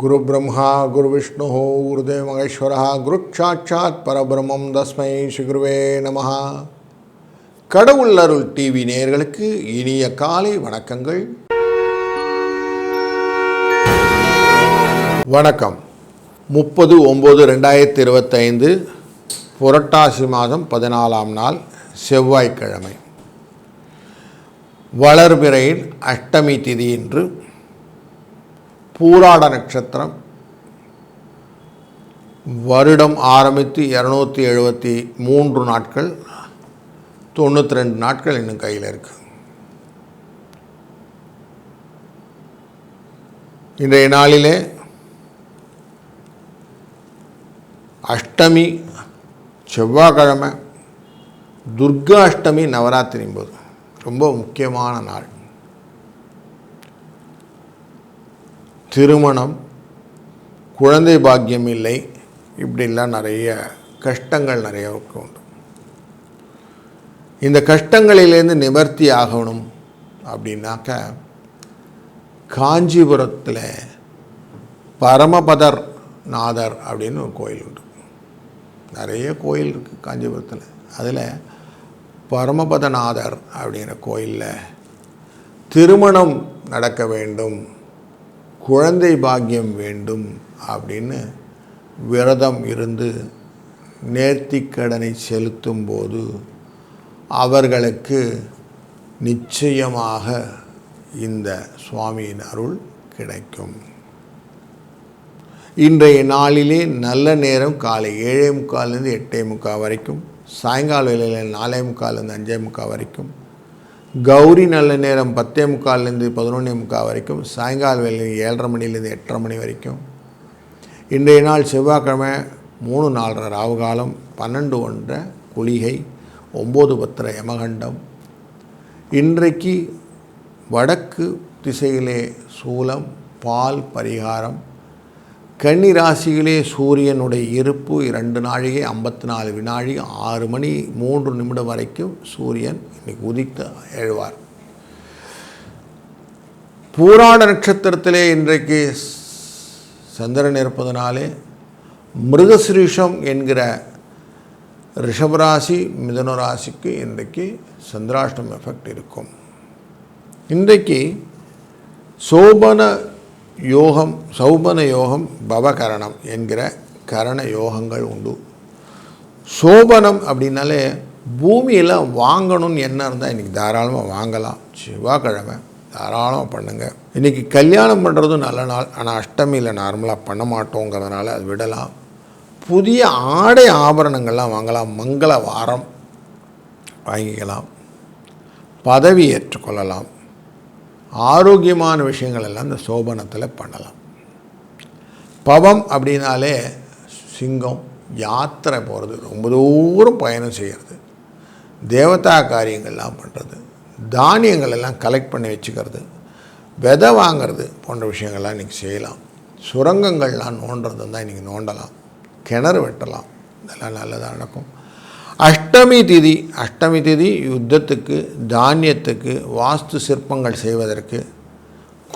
குரு பிரம்மா குரு விஷ்ணு குருதேவ மகேஸ்வரா குருட்சாட்சாத் பரபிரம்மம் தஸ்மை ஸ்ரீகுருவே நம கடவுள் அருள் டிவி நேயர்களுக்கு இனிய காலை வணக்கங்கள். வணக்கம். முப்பது ஒம்பது ரெண்டாயிரத்தி இருபத்தைந்து புரட்டாசி மாதம் பதினாலாம் நாள் செவ்வாய்க்கிழமை. வளர்பிறையில் அஷ்டமி திதி என்று பூராட நட்சத்திரம். வருடம் ஆரம்பித்து இரநூத்தி எழுபத்தி மூன்று நாட்கள். தொண்ணூற்றி ரெண்டு நாட்கள் இன்னும் கையில் இருக்கு. இன்றைய நாளிலே அஷ்டமி செவ்வாய்க்கிழமை துர்கா அஷ்டமி நவராத்திரி போது ரொம்ப முக்கியமான நாள். திருமணம் குழந்தை பாக்கியம் இல்லை இப்படிலாம் நிறைய கஷ்டங்கள் நிறைய உண்டு. இந்த கஷ்டங்களிலேருந்து நிவர்த்தி ஆகணும் அப்படின்னாக்க காஞ்சிபுரத்தில் பரமபதர் நாதர் அப்படின்னு ஒரு கோயில் உண்டு. நிறைய கோயில் இருக்குது காஞ்சிபுரத்தில். அதில் பரமபதநாதர் அப்படிங்கிற கோயிலில் திருமணம் நடக்க வேண்டும். குழந்தை பாக்கியம் வேண்டும் அப்படின்னு விரதம் இருந்து நேர்த்திக்கடனை செலுத்தும் போது அவர்களுக்கு நிச்சயமாக இந்த சுவாமியின் அருள் கிடைக்கும். இன்றைய நாளிலே நல்ல நேரம் காலை ஏழே முக்கால்லேருந்து எட்டே முக்கால் வரைக்கும் சாயங்கால வேலையில் நாலே முக்கால்லேருந்து அஞ்சே முக்கால் வரைக்கும் கௌரி நல்ல நேரம் பத்தே முக்கால்லேருந்து பதினொன்றே முக்கால் வரைக்கும் சாயங்கால வேலையில் ஏழரை மணிலேருந்து எட்டரை மணி வரைக்கும். இன்றைய நாள் செவ்வாய்க்கிழமை மூணு நாலரை ராவுகாலம் பன்னெண்டு ஒன்றரை குளிகை ஒம்பது பத்திர யமகண்டம். இன்றைக்கு வடக்கு திசையிலே சூலம் பால் பரிகாரம். கன்னி ராசியிலே சூரியனுடைய இருப்பு இரண்டு நாழிகை ஐம்பத்தி நாலு வினாழி ஆறு மணி மூன்று நிமிடம் வரைக்கும் சூரியன் இன்னைக்கு உதித்து எழுவார். பூராட நட்சத்திரத்திலே இன்றைக்கு சந்திரன் இருப்பதனாலே மிருகசிரீஷம் என்கிற ரிஷபராசி மிதன ராசிக்கு இன்றைக்கு சந்திராஷ்டம் எஃபெக்ட் இருக்கும். இன்றைக்கு சோபன யோகம் சௌபன யோகம் பவகரணம் என்கிற கரண யோகங்கள் உண்டு. சோபனம் அப்படின்னாலே பூமியில் வாங்கணும்னு என்ன இருந்தால் இன்றைக்கி தாராளமாக வாங்கலாம். செவ்வாய்க்கிழமை தாராளமாக பண்ணுங்கள் இன்றைக்கி கல்யாணம் பண்ணுறதும் நல்ல நாள். ஆனால் அஷ்டமியில் நார்மலாக பண்ண மாட்டோங்கிறதுனால அது விடலாம். புதிய ஆடை ஆபரணங்கள்லாம் வாங்கலாம். மங்கள வாரம் வாங்கிக்கலாம். பதவி ஏற்றுக்கொள்ளலாம். ஆரோக்கியமான விஷயங்கள் எல்லாம் இந்த சோபனத்தில் பண்ணலாம். பவம் அப்படின்னாலே சிங்கம் யாத்திரை போகிறது ரொம்ப தூரம் பயணம் செய்கிறது தேவதா காரியங்கள்லாம் பண்ணுறது தானியங்கள் எல்லாம் கலெக்ட் பண்ணி வச்சுக்கிறது. விதை வாங்கிறது போன்ற விஷயங்கள்லாம் இன்றைக்கி செய்யலாம். சுரங்கங்கள்லாம் நோண்டுறது தான் இன்றைக்கி நோண்டலாம். கிணறு வெட்டலாம். இதெல்லாம் நல்லதாக நடக்கும். அஷ்டமி திதி அஷ்டமி திதி யுத்தத்துக்கு தானியத்துக்கு வாஸ்து சிற்பங்கள் செய்வதற்கு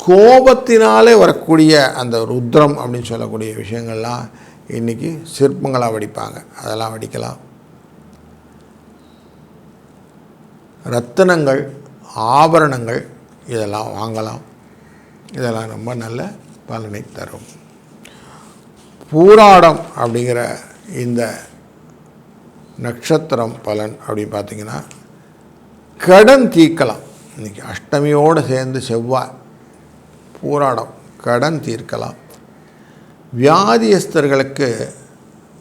கோபத்தினாலே வரக்கூடிய அந்த ருத்ரம் அப்படின்னு சொல்லக்கூடிய விஷயங்கள்லாம் இன்றைக்கி சிற்பங்களாக வடிப்பாங்க. அதெல்லாம் வடிக்கலாம். ரத்தனங்கள் ஆபரணங்கள் இதெல்லாம் வாங்கலாம். இதெல்லாம் ரொம்ப நல்ல பலனை தரும். பூராடம் அப்படிங்கிற இந்த நட்சத்திரம் பலன் அப்படின்னு பார்த்தீங்கன்னா கடன் தீர்க்கலாம். இன்றைக்கி அஷ்டமியோடு சேர்ந்து செவ்வாய் பூராடம் கடன் தீர்க்கலாம். வியாதியஸ்தர்களுக்கு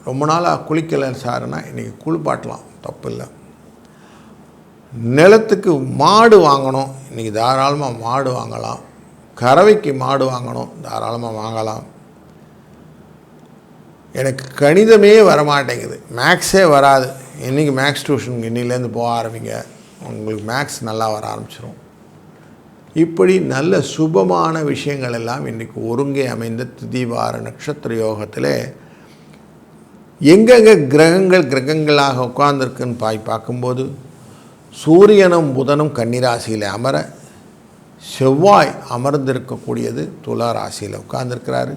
ரொம்ப நாளாக குளிக்கலை சாருன்னா இன்றைக்கி குளிப்பாட்டலாம். தப்பு இல்லை நிலத்துக்கு மாடு வாங்கணும். இன்றைக்கி தாராளமாக மாடு வாங்கலாம். கறவைக்கு மாடு வாங்கணும். தாராளமாக வாங்கலாம். எனக்கு கணிதமே வரமாட்டேங்குது. மேக்ஸே வராது. இன்றைக்கி மேக்ஸ் டியூஷன் இன்னிலேருந்து போக ஆரம்பிங்க உங்களுக்கு மேக்ஸ் நல்லா வர ஆரம்பிச்சிடும் இப்படி நல்ல சுபமான விஷயங்கள் எல்லாம் இன்றைக்கி ஒருங்கே அமைந்த திதிவார நட்சத்திர யோகத்தில் எங்கெங்கே கிரகங்கள் கிரகங்களாக உட்கார்ந்துருக்குன்னு பாய் பார்க்கும்போது சூரியனும் புதனும் கன்னிராசியில் அமர செவ்வாய் அமர்ந்திருக்கக்கூடியது துலா ராசியில் உட்கார்ந்துருக்கிறாரு.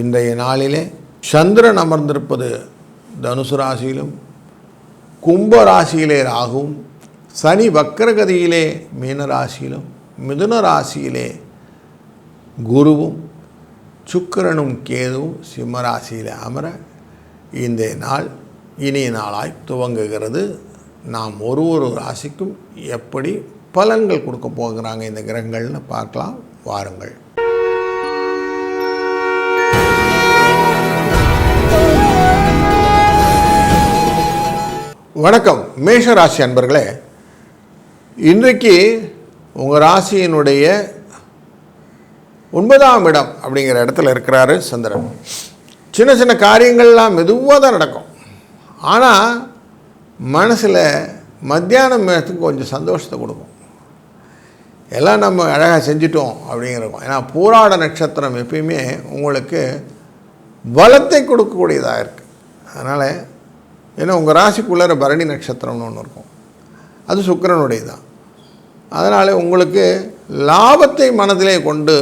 இன்றைய நாளிலே சந்திரன் அமர்ந்திருப்பது தனுசு ராசியிலும் கும்ப ராசியிலே ராகுவும் சனி வக்கரகதியிலே மீன ராசியிலும் மிதுன ராசியிலே குருவும் சுக்கிரனும் கேதுவும் சிம்ம ராசியில் அமர இந்த நாள் இனிய நாளாய் துவங்குகிறது. நாம் ஒரு ஒரு ராசிக்கும் எப்படி பலன்கள் கொடுக்க போகிறாங்க இந்த கிரகங்கள்னு பார்க்கலாம். வாருங்கள். வணக்கம். மேஷ ராசி அன்பர்களே இன்றைக்கு உங்கள் ராசியினுடைய ஒன்பதாம் இடம் அப்படிங்கிற இடத்துல இருக்கிறாரு சந்திரன். சின்ன சின்ன காரியங்கள்லாம் மெதுவாக தான் நடக்கும். ஆனால் மனசில் மத்தியானம் நேரத்துக்கு கொஞ்சம் சந்தோஷத்தை கொடுக்கும். எல்லாம் நம்ம அழகாக செஞ்சிட்டோம் அப்படிங்கிறோம் ஏன்னா பூராட நட்சத்திரம் எப்பயுமே உங்களுக்கு பலத்தை கொடுக்கக்கூடியதாக இருக்குது அதனால் ஏன்னா உங்கள் ராசிக்குள்ளே பரணி நட்சத்திரம்னு ஒன்று இருக்கும். அது சுக்கிரனுடைய தான் அதனால் உங்களுக்கு லாபத்தை மனதிலே கொண்டு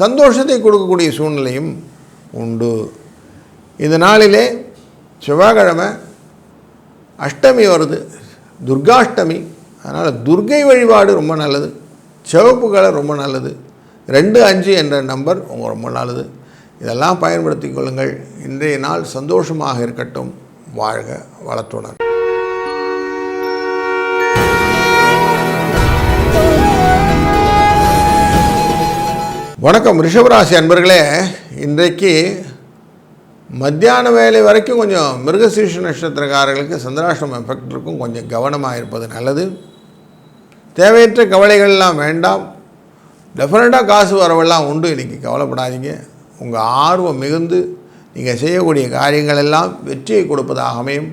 சந்தோஷத்தை கொடுக்கக்கூடிய சூழ்நிலையும் உண்டு. இந்த நாளிலே செவ்வாய்க்கிழமை அஷ்டமி வருது. துர்காஷ்டமி. அதனால் துர்கை வழிபாடு ரொம்ப நல்லது. சிவப்பு கலர் ரொம்ப நல்லது. ரெண்டு அஞ்சு என்ற நம்பர் உங்கள் ரொம்ப நல்லது. இதெல்லாம் பயன்படுத்தி கொள்ளுங்கள். இன்றைய நாள் சந்தோஷமாக இருக்கட்டும். வாழ்க வளத்துடன். வணக்கம் ரிஷபராசி அன்பர்களே. இன்றைக்கு மத்தியான வேலை வரைக்கும் கொஞ்சம் மிருகசீஷ நட்சத்திரக்காரர்களுக்கு சந்திராஷ்டம எஃபெக்ட் இருக்கும் கொஞ்சம் கவனமாக இருப்பது நல்லது. தேவையற்ற கவலைகள்லாம் வேண்டாம். டெஃபினட்டாக காசு வரவெல்லாம் உண்டு. இன்றைக்கி கவலைப்படாதீங்க. உங்கள் ஆர்வம் மிகுந்து நீங்கள் செய்யக்கூடிய காரியங்கள் எல்லாம் வெற்றியை கொடுப்பதாக அமையும்.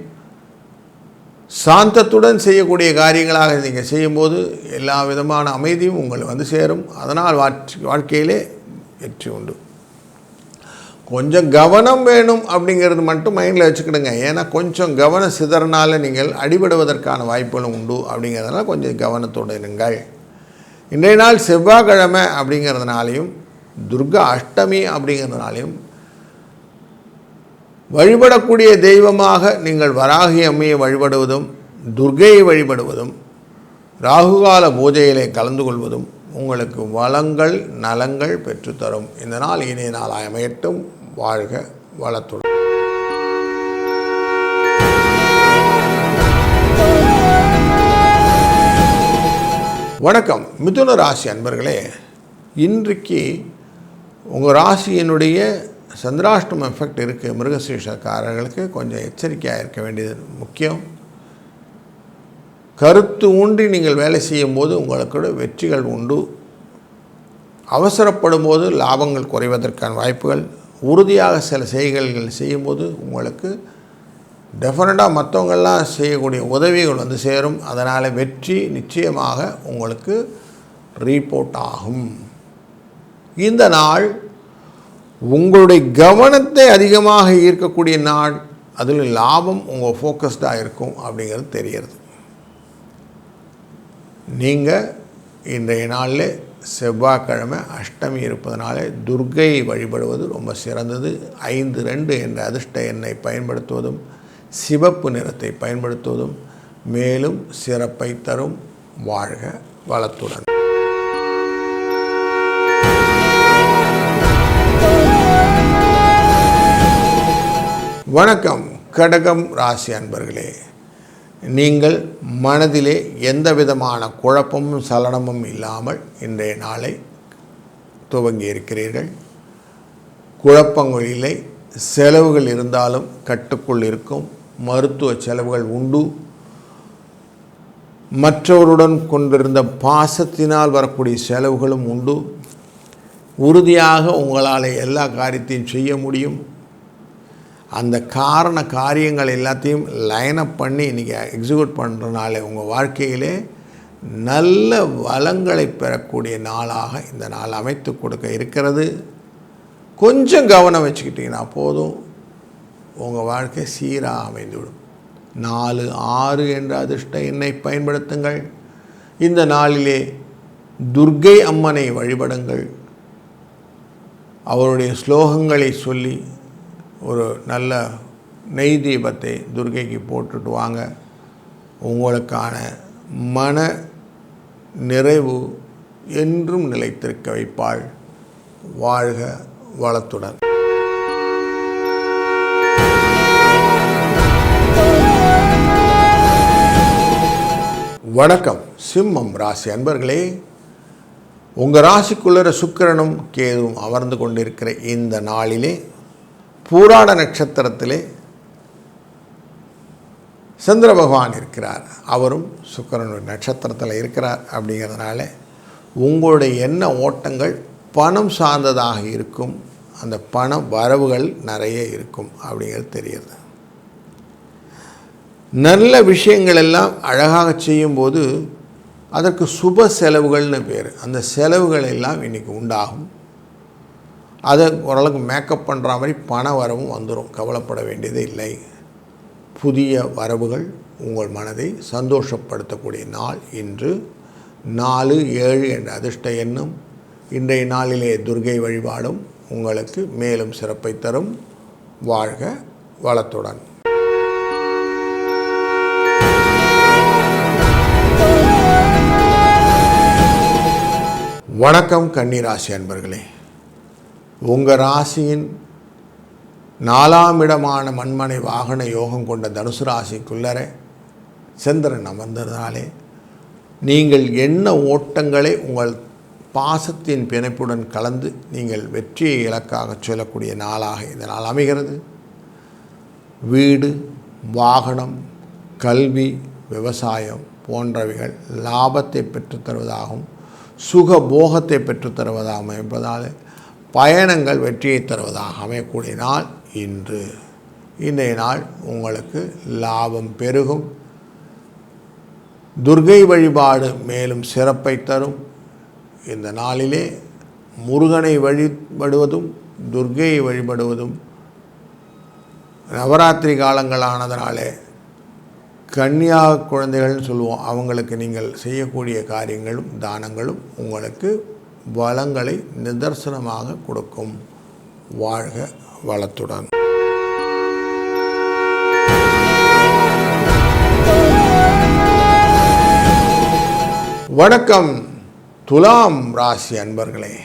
சாந்தத்துடன் செய்யக்கூடிய காரியங்களாக நீங்கள் செய்யும்போது எல்லா விதமான அமைதியும் உங்களை வந்து சேரும். அதனால் வாழ்க்கையிலே வெற்றி உண்டு. கொஞ்சம் கவனம் வேணும் அப்படிங்கிறது மட்டும் மைண்டில் வச்சுக்கிடுங்க. ஏன்னா கொஞ்சம் கவன சிதறனால் நீங்கள் அடிபடுவதற்கான வாய்ப்புகளும் உண்டு அப்படிங்கிறதுனால கொஞ்சம் கவனத்தோடு இருங்கள். இன்றைய நாள் செவ்வாய்க்கிழமை அப்படிங்கிறதுனாலையும் துர்கா அஷ்டமி அப்படிங்கிறதுனாலையும் வழிபடக்கூடிய தெய்வமாக நீங்கள் வராகி அம்மையை வழிபடுவதும் துர்கையை வழிபடுவதும் ராகுகால பூஜையிலே கலந்து கொள்வதும் உங்களுக்கு வளங்கள் நலங்கள் பெற்றுத்தரும். இந்த நாள் இனிய நாளாய் அமையட்டும். வாழ்க வளத்துடன். வணக்கம். மிதுன ராசி அன்பர்களே இன்றைக்கு உங்கள் ராசியினுடைய சந்திராஷ்டம் எஃபெக்ட் இருக்குது மிருகசீஷக்காரர்களுக்கு கொஞ்சம் எச்சரிக்கையாக இருக்க வேண்டியது முக்கியம். கருத்து ஊன்றி நீங்கள் வேலை செய்யும்போது உங்களுக்கு வெற்றிகள் உண்டு. அவசரப்படும் போது லாபங்கள் குறைவதற்கான வாய்ப்புகள் உறுதியாக சில செய்கைகள் செய்யும்போது உங்களுக்கு டெஃபினட்டாக மற்றவங்கள்லாம் செய்யக்கூடிய உதவிகள் வந்து சேரும். அதனால் வெற்றி நிச்சயமாக உங்களுக்கு ரீபோர்ட் ஆகும். இந்த நாள் உங்களுடைய கவனத்தை அதிகமாக ஈர்க்கக்கூடிய நாள். அதில் லாபம் உங்கள் ஃபோக்கஸ்டாக இருக்கும் அப்படிங்கிறது தெரிகிறது. நீங்கள் இன்றைய நாளில் செவ்வாய்க்கிழமை அஷ்டமி இருப்பதனாலே துர்கையை வழிபடுவது ரொம்ப சிறந்தது. ஐந்து ரெண்டு என்ற அதிர்ஷ்ட எண்ணை பயன்படுத்துவதும் சிவப்பு நிறத்தை பயன்படுத்துவதும் மேலும் சிறப்பை தரும் வாழ்க வளத்துடன். வணக்கம். கடகம் ராசி அன்பர்களே. நீங்கள் மனதிலே எந்த விதமான குழப்பமும் சலனமும் இல்லாமல் இன்றைய நாளை துவங்கி இருக்கிறீர்கள் குழப்பங்கள் இல்லை செலவுகள் இருந்தாலும் கட்டுக்குள் இருக்கும் மருத்துவ செலவுகள் உண்டு. மற்றவருடன் கொண்டிருந்த பாசத்தினால் வரக்கூடிய செலவுகளும் உண்டு. உறுதியாக உங்களால் எல்லா காரியத்தையும் செய்ய முடியும். அந்த காரண காரியங்கள் எல்லாத்தையும் லைனப் பண்ணி இன்றைக்கி எக்ஸிக்யூட் பண்ணுறனால உங்கள் வாழ்க்கையிலே நல்ல வளங்களை பெறக்கூடிய நாளாக இந்த நாள் அமைத்து கொடுக்க இருக்கிறது. கொஞ்சம் கவனம் வச்சுக்கிட்டிங்கன்னா போதும். உங்கள் வாழ்க்கை சீராக அமைந்துவிடும். நாலு ஆறு என்ற அதிர்ஷ்ட எண்ணை பயன்படுத்துங்கள். இந்த நாளிலே துர்கை அம்மனை வழிபடுங்கள். அவருடைய ஸ்லோகங்களை சொல்லி ஒரு நல்ல நெய் தீபத்தை துர்கைக்கு போட்டுட்டு வாங்க. உங்களுக்கான மன நிறைவு என்றும் நிலைத்திருக்க வைப்பாள். வாழ்க வளத்துடன். வணக்கம். சிம்மம் ராசி அன்பர்களே உங்கள் ராசிக்குள்ளர சுக்கிரனும் கேதுவும் அமர்ந்து கொண்டிருக்கிற இந்த நாளிலே பூராட நட்சத்திரத்திலே சந்திர பகவான் இருக்கிறார். அவரும் சுக்கரனுடைய நட்சத்திரத்தில் இருக்கிறார் அப்படிங்கிறதுனால உங்களுடைய எண்ண ஓட்டங்கள் பணம் சார்ந்ததாக இருக்கும். அந்த பண வரவுகள் நிறைய இருக்கும் அப்படிங்கிறது தெரியுது. நல்ல விஷயங்கள் எல்லாம் அழகாக செய்யும்போது அதற்கு சுப செலவுகள்னு பேர். அந்த செலவுகள் எல்லாம் இன்றைக்கி உண்டாகும். அதை ஓரளவுக்கு மேக்கப் பண்ணுற மாதிரி பண வரவும் வந்துடும் கவலைப்பட வேண்டியது இல்லை. புதிய வரவுகள் உங்கள் மனதை சந்தோஷப்படுத்தக்கூடிய நாள் இன்று. நாலு ஏழு என்ற அதிர்ஷ்ட எண்ணும். இன்றைய நாளிலே துர்கை வழிபாடும் உங்களுக்கு மேலும் சிறப்பை தரும். வாழ்க வளத்துடன். வணக்கம் கன்னிராசி அன்பர்களே. உங்கள் ராசியின் நாலாம் இடமான மண்மனை வாகன யோகம் கொண்ட தனுசு ராசிக்குள்ளரே சந்திரன் அமர்ந்ததாலே நீங்கள் என்ன ஓட்டங்களை உங்கள் பாசத்தின் பிணைப்புடன் கலந்து நீங்கள் வெற்றியை இலக்காக சொல்லக்கூடிய நாளாக இதனால் அமைகிறது. வீடு வாகனம் கல்வி விவசாயம் போன்றவைகள் லாபத்தை பெற்றுத் தருவதாகவும் சுக போகத்தை பெற்றுத் தருவதாகவும் அமைப்பதால் பயணங்கள் வெற்றியை தருவதாக அமையக்கூடிய நாள் இன்று இன்றைய நாள் உங்களுக்கு லாபம் பெருகும். துர்கை வழிபாடு மேலும் சிறப்பை தரும். இந்த நாளிலே முருகனை வழிபடுவதும் துர்கையை வழிபடுவதும் நவராத்திரி காலங்களானதனாலே கன்னியா குழந்தைகள்னு சொல்லுவோம். அவங்களுக்கு நீங்கள் செய்யக்கூடிய காரியங்களும் தானங்களும் உங்களுக்கு வளங்களை நிதர்சனமாக கொடுக்கும். வாழ்க வளத்துடன். வணக்கம். துலாம் ராசி அன்பர்களே.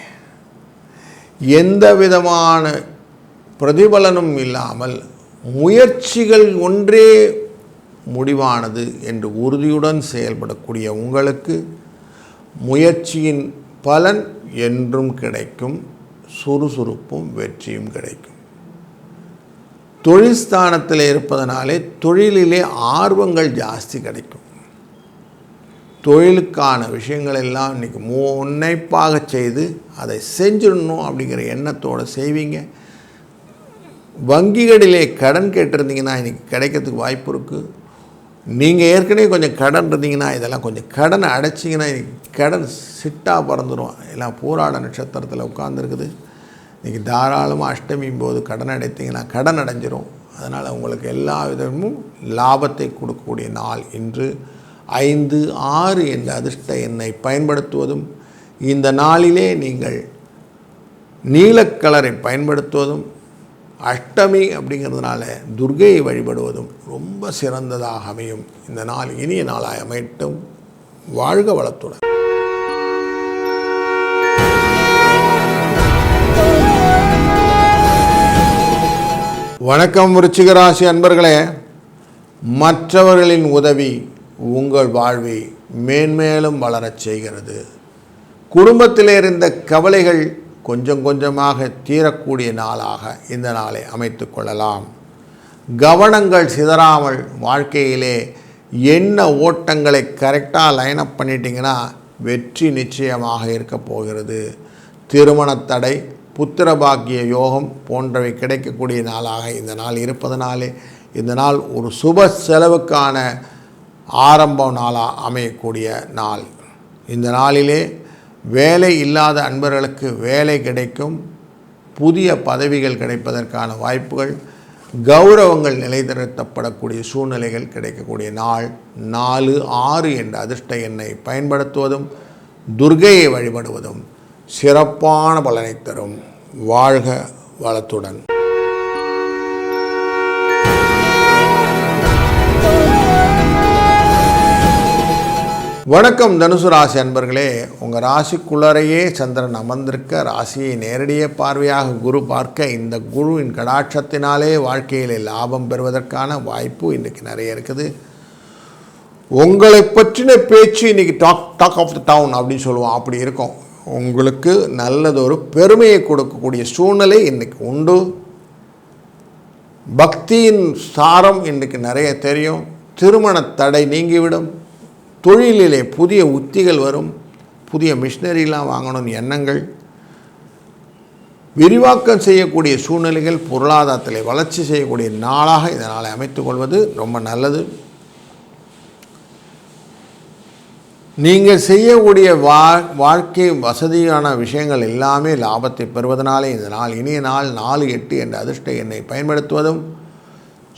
எந்த விதமான பிரதிபலனும் இல்லாமல் முயற்சிகள் ஒன்றே முடிவானது என்று உறுதியுடன் செயல்படக்கூடிய உங்களுக்கு முயற்சியின் பலன் என்றும் கிடைக்கும் சுறுசுறுப்பும் வெற்றியும் கிடைக்கும். தொழில் ஸ்தானத்தில் இருப்பதனாலே தொழிலிலே ஆர்வங்கள் ஜாஸ்தி கிடைக்கும். தொழிலுக்கான விஷயங்கள் எல்லாம் இன்றைக்கி முன்னைப்பாக செய்து அதை செஞ்சிடணும் அப்படிங்கிற எண்ணத்தோடு செய்வீங்க. வங்கிகளிலே கடன் கேட்டிருந்தீங்கன்னா இன்றைக்கி கிடைக்கிறதுக்கு வாய்ப்பு இருக்குது நீங்கள் ஏற்கனவே கொஞ்சம் கடன் இருந்தீங்கன்னா இதெல்லாம் கொஞ்சம் கடனை அடைச்சிங்கன்னா கடன் சிட்டாக பறந்துடும் எல்லாம் போராட நட்சத்திரத்தில் உட்காந்துருக்குது இன்றைக்கி தாராளமாக அஷ்டமியும் போது கடன் அடைத்தீங்கன்னா கடன் அடைஞ்சிரும். அதனால் உங்களுக்கு எல்லா விதமும் லாபத்தை கொடுக்கக்கூடிய நாள் இன்று. ஐந்து ஆறு என்ற அதிர்ஷ்ட எண்ணை பயன்படுத்துவதும் இந்த நாளிலே நீங்கள் நீலக்கலரை பயன்படுத்துவதும் அஷ்டமி அப்படிங்கிறதுனால துர்கையை வழிபடுவதும் ரொம்ப சிறந்ததாக அமையும். இந்த நாள் இனிய நாளாய் அமையட்டும். வாழ்க வளத்துடன். வணக்கம் விருச்சிகராசி அன்பர்களே. மற்றவர்களின் உதவி உங்கள் வாழ்வை மேன்மேலும் வளரச் செய்கிறது. குடும்பத்தில் இருந்த கவலைகள் கொஞ்சம் கொஞ்சமாக தீரக்கூடிய நாளாக இந்த நாளை அமைத்து கொள்ளலாம். கவனங்கள் சிதறாமல் வாழ்க்கையிலே என்ன ஓட்டங்களை கரெக்டாக லைன் அப் பண்ணிட்டீங்கன்னா வெற்றி நிச்சயமாக இருக்க போகிறது. திருமண தடை புத்திர பாக்கிய யோகம் போன்றவை கிடைக்கக்கூடிய நாளாக இந்த நாள் இருப்பதனாலே இந்த நாள் ஒரு சுப செலவுக்கான ஆரம்ப நாளாக அமையக்கூடிய நாள். இந்த நாளிலே வேலை இல்லாத அன்பர்களுக்கு வேலை கிடைக்கும். புதிய பதவிகள் கிடைப்பதற்கான வாய்ப்புகள் கௌரவங்கள் நிலைநிறுத்தப்படக்கூடிய சூழ்நிலைகள் கிடைக்கக்கூடிய நாள் நாலு ஆறு என்ற அதிர்ஷ்ட எண்ணை பயன்படுத்துவதும் துர்கையை வழிபடுவதும் சிறப்பான பலனை தரும். வாழ்க வளத்துடன். வணக்கம் தனுசு ராசி அன்பர்களே. உங்கள் ராசிக்குள்ளரையே சந்திரன் அமர்ந்திருக்க ராசியை நேரடியே பார்வையாக குரு பார்க்க இந்த குருவின் கடாட்சத்தினாலே வாழ்க்கையில் லாபம் பெறுவதற்கான வாய்ப்பு இன்றைக்கி நிறைய இருக்குது. உங்களை பற்றின பேச்சு இன்றைக்கி talk talk of the town அப்படின்னு சொல்லுவோம். அப்படி இருக்கும். உங்களுக்கு நல்லதொரு பெருமையை கொடுக்கக்கூடிய சூழ்நிலை இன்றைக்கி உண்டு. பக்தியின் சாரம் இன்றைக்கு நிறைய தெரியும். திருமண தடை நீங்கிவிடும். தொழிலிலே புதிய உத்திகள் வரும் புதிய மிஷினரிலாம் வாங்கணும்னு எண்ணங்கள் விரிவாக்கம் செய்யக்கூடிய சூழ்நிலைகள் பொருளாதாரத்தில் வளர்ச்சி செய்யக்கூடிய நாளாக இதனால் அமைத்துக்கொள்வது கொள்வது ரொம்ப நல்லது. நீங்கள் செய்யக்கூடிய வா வாழ்க்கை வசதியான விஷயங்கள் எல்லாமே லாபத்தை பெறுவதனாலே இந்த நாள் இனிய நாள் நாலு எட்டு என்ற அதிர்ஷ்ட எண்ணை பயன்படுத்துவதும்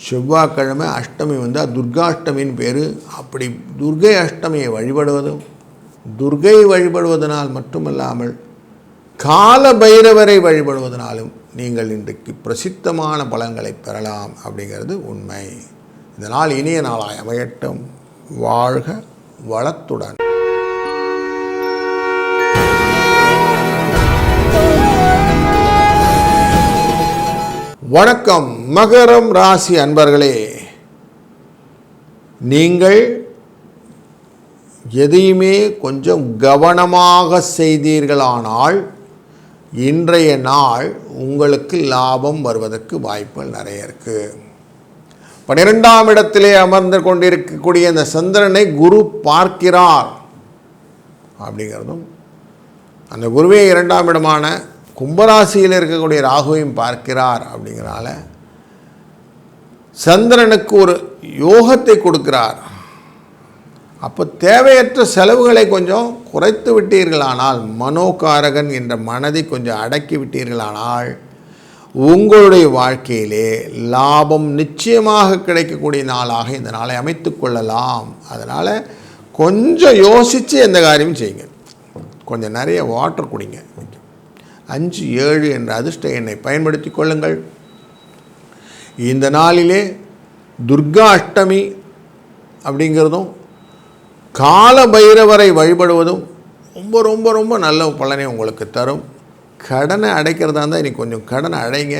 செவ்வாய்க்கிழமை அஷ்டமி வந்தால் துர்காஷ்டமின்னு பேர். அப்படி துர்கை அஷ்டமியை வழிபடுவதும் துர்கை வழிபடுவதனால் மட்டுமல்லாமல் கால பைரவரை வழிபடுவதனாலும் நீங்கள் இன்றைக்கு பிரசித்தமான பலன்களை பெறலாம் அப்படிங்கிறது உண்மை. இதனால் இனிய நாளாய் அமையட்டும். வாழ்க வளத்துடன். வணக்கம் மகரம் ராசி அன்பர்களே. நீங்கள் எதையுமே கொஞ்சம் கவனமாக செய்தீர்களானால் இன்றைய நாள் உங்களுக்கு லாபம் வருவதற்கு வாய்ப்புகள் நிறைய இருக்குது பன்னிரெண்டாம் இடத்திலே அமர்ந்து கொண்டிருக்கக்கூடிய இந்த சந்திரனை குரு பார்க்கிறார். அப்படிங்கிறதும் அந்த குருவே இரண்டாம் இடமான கும்பராசியில் இருக்கக்கூடிய ராகுவையும் பார்க்கிறார் அப்படிங்கிறனால சந்திரனுக்கு ஒரு யோகத்தை கொடுக்கிறார். அப்போ தேவையற்ற செலவுகளை கொஞ்சம் குறைத்து விட்டீர்களானால் மனோகாரகன் என்ற மனதை கொஞ்சம் அடக்கி விட்டீர்களானால் உங்களுடைய வாழ்க்கையிலே லாபம் நிச்சயமாக கிடைக்கக்கூடிய நாளாக இந்த நாளை அமைத்து கொள்ளலாம். அதனால் கொஞ்சம் யோசித்து எந்த காரியமும் செய்யுங்க. கொஞ்சம் நிறைய வாட்டர் குடிங்க. அஞ்சு ஏழு என்ற அதிர்ஷ்ட எண்ணை பயன்படுத்தி கொள்ளுங்கள். இந்த நாளிலே துர்கா அஷ்டமி அப்படிங்கிறதும் கால பைரவரை வழிபடுவதும் ரொம்ப ரொம்ப ரொம்ப நல்ல பலனை உங்களுக்கு தரும். கடனை அடைக்கிறதா இருந்தால் இன்றைக்கி கொஞ்சம் கடனை அடைங்க.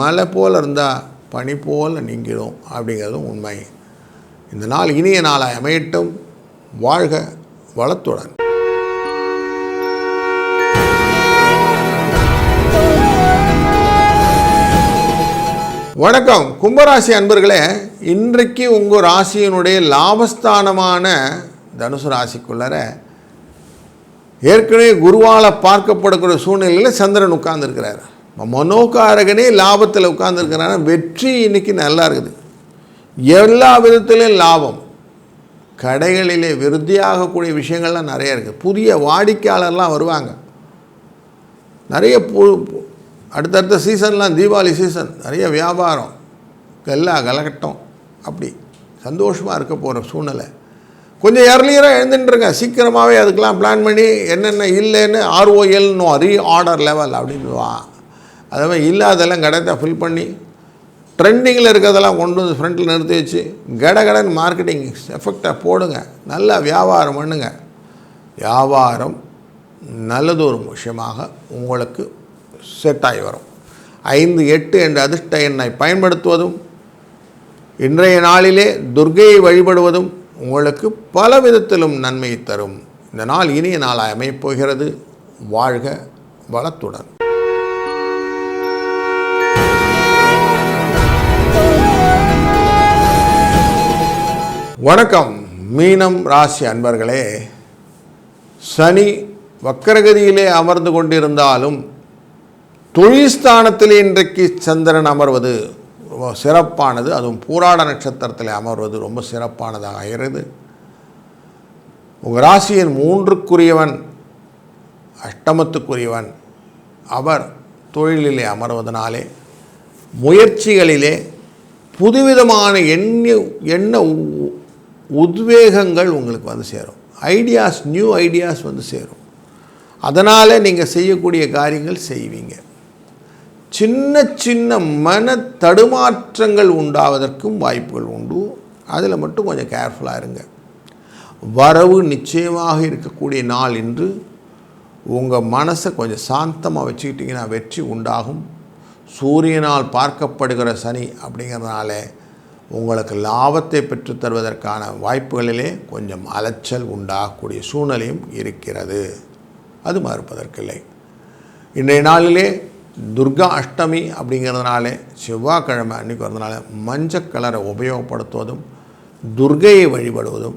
மழை போல் இருந்தால் பனி போல் நீங்கிடும் அப்படிங்கிறதும் உண்மை. இந்த நாள் இனிய நாளாக அமையட்டும். வாழ்க வளத்துடன். வணக்கம். கும்பராசி அன்பர்களே இன்றைக்கு உங்கள் ராசியினுடைய லாபஸ்தானமான தனுசு ராசிக்குள்ளர ஏற்கனவே குருவால் பார்க்கப்படக்கூடிய சூழ்நிலையில் சந்திரன் உட்கார்ந்துருக்கிறார். மனோகாரகனே லாபத்தில் உட்கார்ந்துருக்கிறார். வெற்றி இன்னைக்கு நல்லா இருக்குது. எல்லா விதத்திலும் லாபம். கடைகளிலே விருத்தியாகக்கூடிய விஷயங்கள்லாம் நிறைய இருக்குது புதிய வாடிக்கையாளர்லாம் வருவாங்க. நிறைய பு அடுத்தடுத்த சீசன்லாம் தீபாவளி சீசன் நிறைய வியாபாரம். எல்லா கலகட்டம் அப்படி. சந்தோஷமாக இருக்க போகிற சூழ்நிலை. கொஞ்சம் எர்லியராக எழுந்துட்டுருங்க சீக்கிரமாகவே அதுக்கெலாம் பிளான் பண்ணி என்னென்ன இல்லைன்னு ஆர்ஓஎல்னு ரீ ஆர்டர் லெவல் அப்படின்வா அதே மாதிரி இல்லாதெல்லாம் கடத்தை ஃபில் பண்ணி ட்ரெண்டிங்கில் இருக்கிறதெல்லாம் கொண்டு வந்து ஃப்ரண்ட்டில் நிறுத்தி வச்சு கடகடன் மார்க்கெட்டிங் எஃபெக்டாக போடுங்க. நல்லா வியாபாரம் பண்ணுங்க. வியாபாரம் நல்லதொரு விஷயமாக உங்களுக்கு செட்டாகி வரும். ஐந்து எட்டு என்ற அதிர்ஷ்ட எண்ணை பயன்படுத்துவதும் இன்றைய நாளிலே துர்கையை வழிபடுவதும் உங்களுக்கு பல விதத்திலும் நன்மையை தரும். இந்த நாள் இனிய நாளாக அமையப் போகிறது வாழ்க வளத்துடன். வணக்கம். மீனம் ராசி அன்பர்களே சனி வக்கரகதியிலே அமர்ந்து கொண்டிருந்தாலும் தொழில் ஸ்தானத்தில் இன்றைக்கு சந்திரன் அமர்வது ரொம்ப சிறப்பானது. அதுவும் பூராட நட்சத்திரத்தில் அமர்வது ரொம்ப சிறப்பானதாக ஆகிறது. உங்கள் ராசியின் மூன்றுக்குரியவன் அஷ்டமத்துக்குரியவன் அவர் தொழிலிலே அமர்வதனாலே முயற்சிகளிலே புதுவிதமான எண்ண எண்ண உ- உத்வேகங்கள் உங்களுக்கு வந்து சேரும். ஐடியாஸ் நியூ ஐடியாஸ் வந்து சேரும். அதனால் நீங்கள் செய்யக்கூடிய காரியங்கள் செய்வீங்க. சின்ன சின்ன மன தடுமாற்றங்கள் உண்டாவதற்கும் வாய்ப்புகள் உண்டு. அதில் மட்டும் கொஞ்சம் கேர்ஃபுல்லாக இருங்க. வரவு நிச்சயமாக இருக்கக்கூடிய நாள் என்று உங்கள் மனசை கொஞ்சம் சாந்தமாக வச்சுக்கிட்டிங்கன்னா வெற்றி உண்டாகும். சூரியனால் பார்க்கப்படுகிற சனி அப்படிங்கிறதுனால உங்களுக்கு லாபத்தை பெற்றுத் தருவதற்கான வாய்ப்புகளிலே கொஞ்சம் அலைச்சல் உண்டாகக்கூடிய சூழ்நிலையும் இருக்கிறது. அது மறுப்பதற்கில்லை இன்றைய நாளிலே துர்கா அஷ்டமி அப்படிங்கிறதுனாலே செவ்வாய்க்கிழமை அன்றைக்கி வரதுனால மஞ்சள் கலரை உபயோகப்படுத்துவதும் துர்கையை வழிபடுவதும்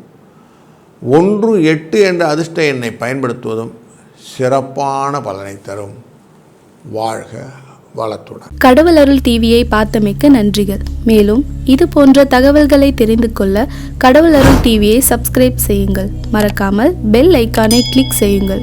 ஒன்று எட்டு என்ற அதிர்ஷ்ட எண்ணை பயன்படுத்துவதும் சிறப்பான பலனை தரும். வாழ்க வளத்துடன். கடவுள் அருள் டிவியை பார்த்தமைக்க நன்றிகள். மேலும் இது போன்ற தகவல்களை தெரிந்து கொள்ள கடவுள் அருள் டிவியை சப்ஸ்கிரைப் செய்யுங்கள். மறக்காமல் பெல் ஐக்கானை கிளிக் செய்யுங்கள்.